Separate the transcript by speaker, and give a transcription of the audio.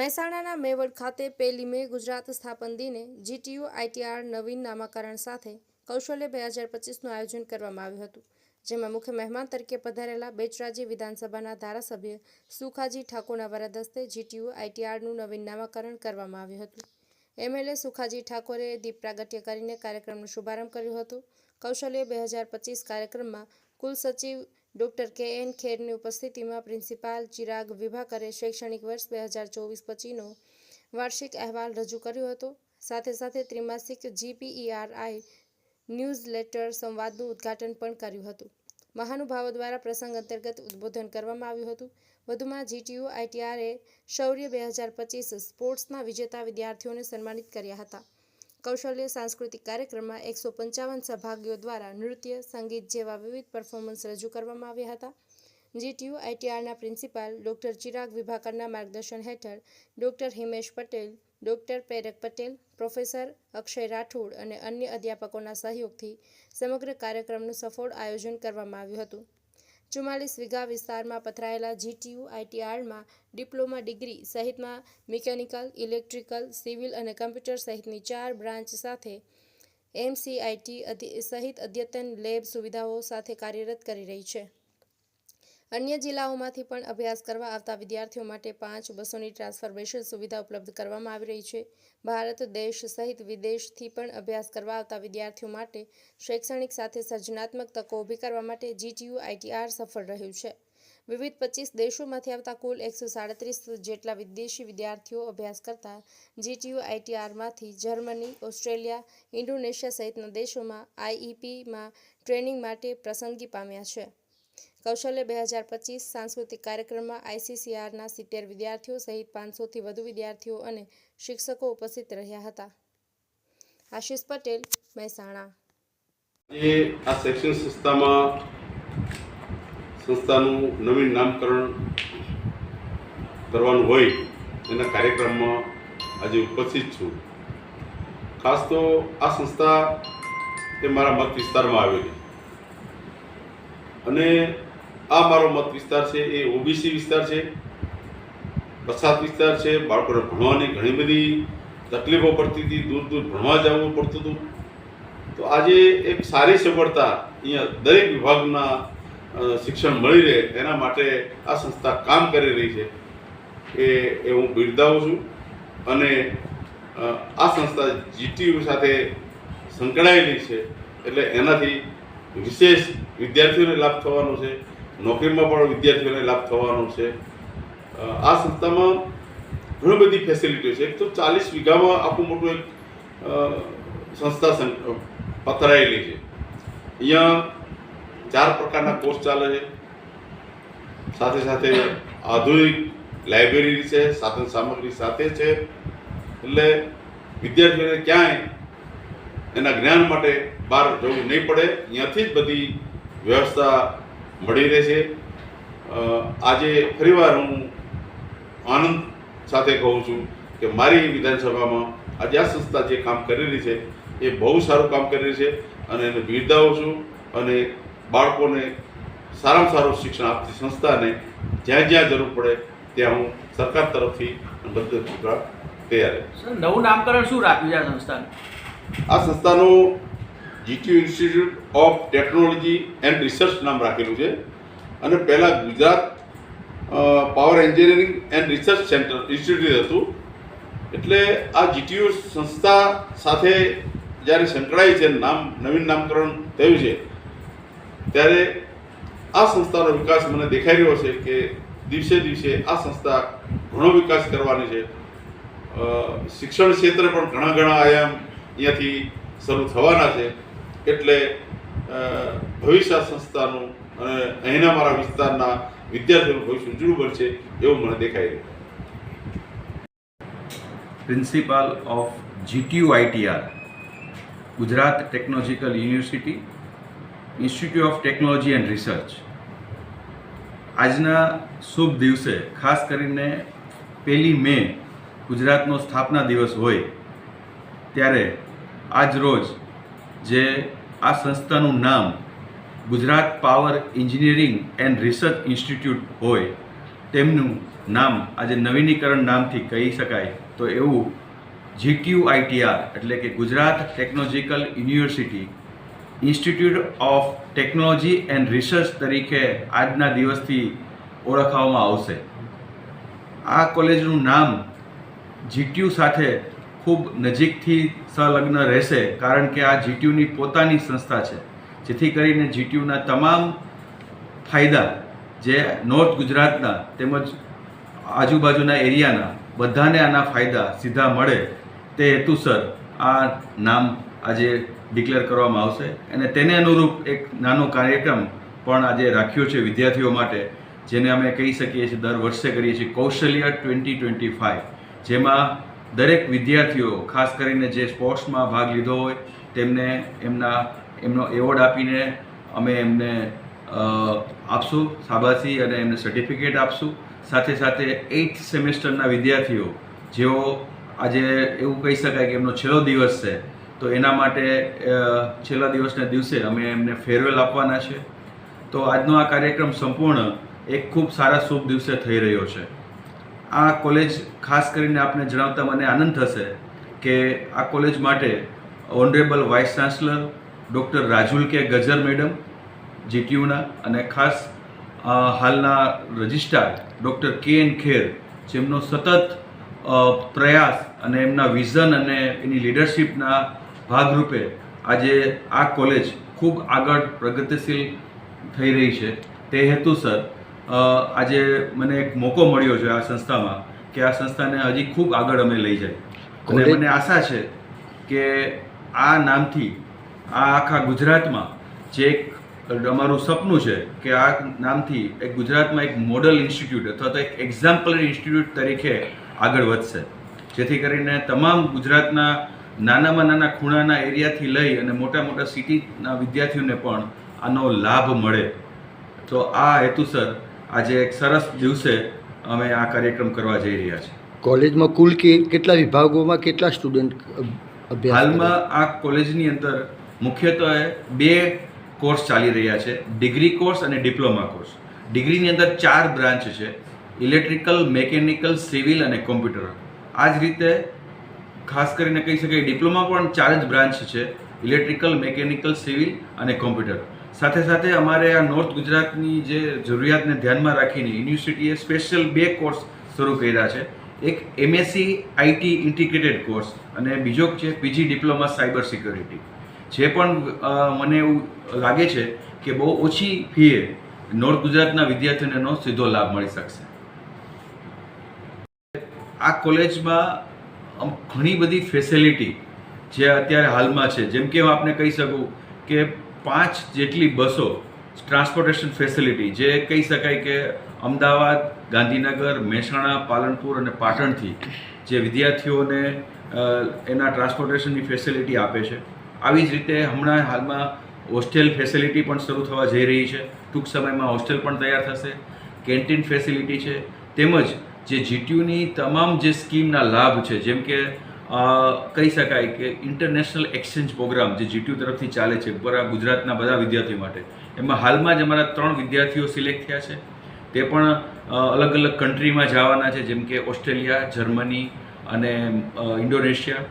Speaker 1: મહેસાણાના મેવડ ખાતે પહેલી મે ગુજરાત સ્થાપન દિને જીટીયુ આઈટીઆર નવીન નામાકરણ સાથે કૌશલ્ય બે હજાર પચીસનું આયોજન કરવામાં આવ્યું હતું, જેમાં મુખ્ય મહેમાન તરીકે પધારેલા બેચરાજી વિધાનસભાના ધારાસભ્ય સુખાજી ઠાકોરના વરદસ્તે જીટીયુ આઈટીઆરનું નવીન નામાકરણ કરવામાં આવ્યું હતું. એમએલએ સુખાજી ઠાકોરે દીપ પ્રાગટ્ય કરીને કાર્યક્રમનો શુભારંભ કર્યો હતો. કૌશલ્ય બે હજાર પચીસ કાર્યક્રમમાં કુલ સચિવ ડોક્ટર કે એન ખેરની ઉપસ્થિતિમાં પ્રિન્સિપાલ ચિરાગ વિભાકરે શૈક્ષણિક વર્ષ બે હજાર ચોવીસ પચીનો વાર્ષિક અહેવાલ રજૂ કર્યો હતો. સાથે સાથે ત્રિમાસિક જીપીઈઆરઆઈ ન્યૂઝ લેટર સંવાદનું ઉદ્ઘાટન પણ કર્યું હતું. મહાનુભાવો દ્વારા પ્રસંગ અંતર્ગત ઉદ્બોધન કરવામાં આવ્યું હતું. વધુમાં જીટીયુ આઈટીઆરએ શૌર્ય બે હજાર પચીસ સ્પોર્ટ્સના વિજેતા વિદ્યાર્થીઓને સન્માનિત કર્યા હતા. કૌશલ્ય સાંસ્કૃતિક કાર્યક્રમમાં એકસો પંચાવન સહભાગીઓ દ્વારા નૃત્ય, સંગીત જેવા વિવિધ પરફોર્મન્સ રજૂ કરવામાં આવ્યા હતા. જીટીયુ આઈટીઆરના પ્રિન્સિપાલ ડોક્ટર ચિરાગ વિભાકરના માર્ગદર્શન હેઠળ ડોક્ટર હિમેશ પટેલ, ડોક્ટર પ્રેરક પટેલ, પ્રોફેસર અક્ષય રાઠોડ અને અન્ય અધ્યાપકોના સહયોગથી સમગ્ર કાર્યક્રમનું સફળ આયોજન કરવામાં આવ્યું હતું. ચુમ્માલીસ વીઘા વિસ્તારમાં પથરાયેલા જીટીયુ આઈટીઆરમાં ડિપ્લોમા ડિગ્રી સહિતમાં મિકેનિકલ, ઇલેક્ટ્રિકલ, સિવિલ અને કમ્પ્યુટર સહિતની ચાર બ્રાન્ચ સાથે એમસીઆઈટી સહિત અદ્યતન લેબ સુવિધાઓ સાથે કાર્યરત કરી રહી છે. અન્ય જિલ્લાઓમાંથી પણ અભ્યાસ કરવા આવતા વિદ્યાર્થીઓ માટે પાંચ બસોની ટ્રાન્સફોર્મેશન સુવિધા ઉપલબ્ધ કરવામાં આવી રહી છે. ભારત દેશ સહિત વિદેશથી પણ અભ્યાસ કરવા આવતા વિદ્યાર્થીઓ માટે શૈક્ષણિક સાથે સર્જનાત્મક તકો ઊભી કરવા માટે જીટીયુ આઈટીઆર સફળ રહ્યું છે. વિવિધ પચીસ દેશોમાંથી આવતા કુલ એકસો સાડત્રીસ જેટલા વિદેશી વિદ્યાર્થીઓ અભ્યાસ કરતા જીટીયુ આઈટીઆરમાંથી જર્મની, ઓસ્ટ્રેલિયા, ઇન્ડોનેશિયા સહિતના દેશોમાં આઈઈપીમાં ટ્રેનિંગ માટે પસંદગી પામ્યા છે. કૌશલ્ય બે હજાર પચીસ સાંસ્કૃતિક કાર્યક્રમમાં આઈસીસીઆરના સિત્તેર વિદ્યાર્થીઓ સહિત પાંચસોથી વધુ વિદ્યાર્થીઓ અને શિક્ષકો ઉપસ્થિત રહ્યા હતા. આશિષ પટેલ, મહેસાણા.
Speaker 2: આજે આ શૈક્ષણિક સંસ્થામાં સંસ્થાનું નવીન નામકરણ કરવાનું હોય એના કાર્યક્રમમાં આજે ઉપસ્થિત છું. ખાસ તો આ સંસ્થા એ મારા મત વિસ્તારમાં આવેલી અને આ મારો મત વિસ્તાર છે, એ ઓબીસી વિસ્તાર છે પછાત વિસ્તાર છે, બાળકોને ભણવાની ઘણી બધી તકલીફો પડતી હતી, દૂર દૂર ભણવા જવું પડતું હતું. તો આજે એક સારી સગવડતા અહીંયા દરેક વિભાગના શિક્ષણ મળી રહે, એના માટે આ સંસ્થા કામ કરી રહી છે, એ એ હું બિરદાવું છું. અને આ સંસ્થા જીટીયુ સાથે સંકળાયેલી છે, એટલે એનાથી વિશેષ વિદ્યાર્થીઓને લાભ થવાનો છે. નોકરીમાં પણ વિદ્યાર્થીઓને લાભ થવાનો છે. આ સંસ્થામાં ઘણી બધી ફેસિલિટીઓ છે. એક તો ચાલીસ વીઘામાં આખું મોટું એક સંસ્થા પથરાયેલી છે. અહીંયા ચાર પ્રકારના કોર્સ ચાલે છે. સાથે સાથે આધુનિક લાઇબ્રેરી છે, સાધન સામગ્રી સાથે છે. એટલે વિદ્યાર્થીઓને ક્યાંય એના જ્ઞાન માટે બહાર જવું નહીં પડે. અહીંયાથી જ બધી વ્યવસ્થા મળી રહેશે. છે આજે ફરીવાર હું આનંદ સાથે કહું છું કે મારી વિધાનસભામાં આજે આ સંસ્થા જે કામ કરી રહી છે, એ બહુ સારું કામ કરી રહી છે અને એને બિરદાવું છું અને બાળકોને સારામાં સારું શિક્ષણ આપતી સંસ્થાને જ્યાં જ્યાં જરૂર પડે ત્યાં હું સરકાર તરફથી બધું તૈયાર
Speaker 3: નવું નામકરણ શું રાખ્યું છે આ સંસ્થાનું?
Speaker 2: આ સંસ્થાનું GTU institute of technology and research નામ રાખેલું છે. અને પહેલાં Gujarat power engineering and research centre institute હતું. એટલે આ જીટીયુ સંસ્થા સાથે જ્યારે સંકળાય છે, નામ, નવીન નામકરણ થયું છે, ત્યારે આ સંસ્થાનો વિકાસ મને દેખાઈ રહ્યો છે કે દિવસે દિવસે આ સંસ્થા ઘણો વિકાસ કરવાની છે. શિક્ષણ ક્ષેત્રે પણ ઘણા ઘણા આયામ અહીંયાથી શરૂ થવાના છે. એટલે ભવિષ્ય સંસ્થાનું અને અહીંના મારા વિસ્તારના વિદ્યાર્થીઓનું ભવિષ્ય ઉજળું બનશે એવું મને દેખાય રહ્યું.
Speaker 4: Principal of GTU ITR, Gujarat technological university, institute of technology and research. આજના શુભ દિવસે ખાસ કરીને પહેલી મે ગુજરાતનો સ્થાપના દિવસ હોય, ત્યારે આજ રોજ જે આ સંસ્થાનું નામ Gujarat power engineering and research institute હોય, તેમનું નામ આજે નવીનીકરણ નામથી કહી શકાય. તો એવું જીટીયુ આઈટીઆર એટલે કે Gujarat technological university institute of technology and research તરીકે આજના દિવસથી ઓળખવામાં આવશે. આ કોલેજનું નામ જીટીયુ સાથે ખૂબ નજીકથી સંલગ્ન રહેશે કારણ કે આ જીટીયુની પોતાની સંસ્થા છે. જેથી કરીને જીટીયુના તમામ ફાયદા જે નોર્થ ગુજરાતના તેમજ આજુબાજુના એરિયાના બધાને આના ફાયદા સીધા મળે તે હેતુસર આ નામ આજે ડિક્લેર કરવામાં આવશે. અને તેને અનુરૂપ એક નાનો કાર્યક્રમ પણ આજે રાખ્યો છે વિદ્યાર્થીઓ માટે, જેને અમે કહી શકીએ છીએ દર વર્ષે કરીએ છીએ કૌશલ્ય ટ્વેન્ટી ટ્વેન્ટી ફાઇવ જેમાં દરેક વિદ્યાર્થીઓ, ખાસ કરીને જે સ્પોર્ટ્સમાં ભાગ લીધો હોય, તેમને એમના, એમનો એવોર્ડ આપીને અમે એમને આપશું, શાબાશી અને એમને સર્ટિફિકેટ આપશું. સાથે સાથે એઇથ સેમેસ્ટરના વિદ્યાર્થીઓ, જેઓ આજે એવું કહી શકાય કે એમનો છેલ્લો દિવસ છે, તો એના માટે છેલ્લા દિવસના દિવસે અમે એમને ફેરવેલ આપવાના છે. તો આજનો આ કાર્યક્રમ સંપૂર્ણ એક ખૂબ સારા શુભ દિવસે થઈ રહ્યો છે. આ કોલેજ ખાસ કરીને આપને જણાવતા મને આનંદ થશે કે આ કોલેજ માટે honourable vice chancellor doctor Rajul K Gajar madam, જીટીયુના અને ખાસ હાલના registrar doctor K N Kher, જેમનો સતત પ્રયાસ અને એમના વિઝન અને એની લીડરશિપના ભાગરૂપે આજે આ કોલેજ ખૂબ આગળ પ્રગતિશીલ થઈ રહી છે. તે હેતુસર આજે મને એક મોકો મળ્યો છે આ સંસ્થામાં કે આ સંસ્થાને હજી ખૂબ આગળ અમે લઈ જાય. અને મને આશા છે કે આ નામથી આ આખા ગુજરાતમાં જે એક અમારું સપનું છે કે આ નામથી એક ગુજરાતમાં એક મોડલ ઇન્સ્ટિટ્યૂટ અથવા તો એક એક્ઝામ્પલરી ઇન્સ્ટિટ્યૂટ તરીકે આગળ વધશે. જેથી કરીને તમામ ગુજરાતના નાનામાં નાના ખૂણાના એરિયાથી લઈ અને મોટા મોટા સિટીના વિદ્યાર્થીઓને પણ આનો લાભ મળે. તો આ હેતુસર આજે એક સરસ દિવસે અમે આ કાર્યક્રમ કરવા જઈ રહ્યા છીએ.
Speaker 5: કોલેજમાં કુલ કેટલા વિભાગોમાં કેટલા સ્ટુડન્ટ
Speaker 4: હાલમાં આ કોલેજની અંદર મુખ્યત્વે બે કોર્સ ચાલી રહ્યા છે ડિગ્રી કોર્સ અને ડિપ્લોમા કોર્સ. ડિગ્રીની અંદર ચાર બ્રાન્ચ છે ઇલેક્ટ્રિકલ મેકેનિકલ સિવિલ અને કોમ્પ્યુટર. આ જ રીતે ખાસ કરીને કહી શકાય ડિપ્લોમા પણ ચાર જ બ્રાન્ચ છે ઇલેક્ટ્રિકલ મેકેનિકલ સિવિલ અને કોમ્પ્યુટર. સાથે સાથે અમારે આ નોર્થ ગુજરાતની જે જરૂરિયાતને ધ્યાનમાં રાખીને યુનિવર્સિટીએ સ્પેશિયલ બે કોર્સ શરૂ કર્યા છે. એક એમએસસી આઈટી ઇન્ટિગ્રેટેડ કોર્સ અને બીજો છે પીજી ડિપ્લોમા સાયબર સિક્યોરિટી જે પણ મને એવું લાગે છે કે બહુ ઓછી ફીએ નોર્થ ગુજરાતના વિદ્યાર્થીઓને સીધો લાભ મળી શકશે. આ કોલેજમાં ઘણી બધી ફેસિલિટી જે અત્યારે હાલમાં છે. જેમ કે હું આપને કહી શકું કે પાંચ જેટલી બસો ટ્રાન્સપોર્ટેશન ફેસિલિટી જે કહી શકાય કે અમદાવાદ, ગાંધીનગર, મહેસાણા, પાલનપુર અને પાટણથી જે વિદ્યાર્થીઓને એના ટ્રાન્સપોર્ટેશનની ફેસિલિટી આપે છે. આવી જ રીતે હમણાં હાલમાં હોસ્ટેલ ફેસિલિટી પણ શરૂ થવા જઈ રહી છે. ટૂંક સમયમાં હોસ્ટેલ પણ તૈયાર થશે. કેન્ટીન ફેસિલિટી છે. તેમજ જે જીટીયુની તમામ જે સ્કીમના લાભ છે, જેમ કે કહી શકાય કે ઇન્ટરનેશનલ એક્સચેન્જ પ્રોગ્રામ જે જીટીયુ તરફથી ચાલે છે ગુજરાતના બધા વિદ્યાર્થીઓ માટે. એમાં હાલમાં જ અમારા ત્રણ વિદ્યાર્થીઓ સિલેક્ટ થયા છે. તે પણ અલગ અલગ કન્ટ્રીમાં જવાના છે, જેમ કે ઓસ્ટ્રેલિયા, જર્મની અને ઇન્ડોનેશિયા.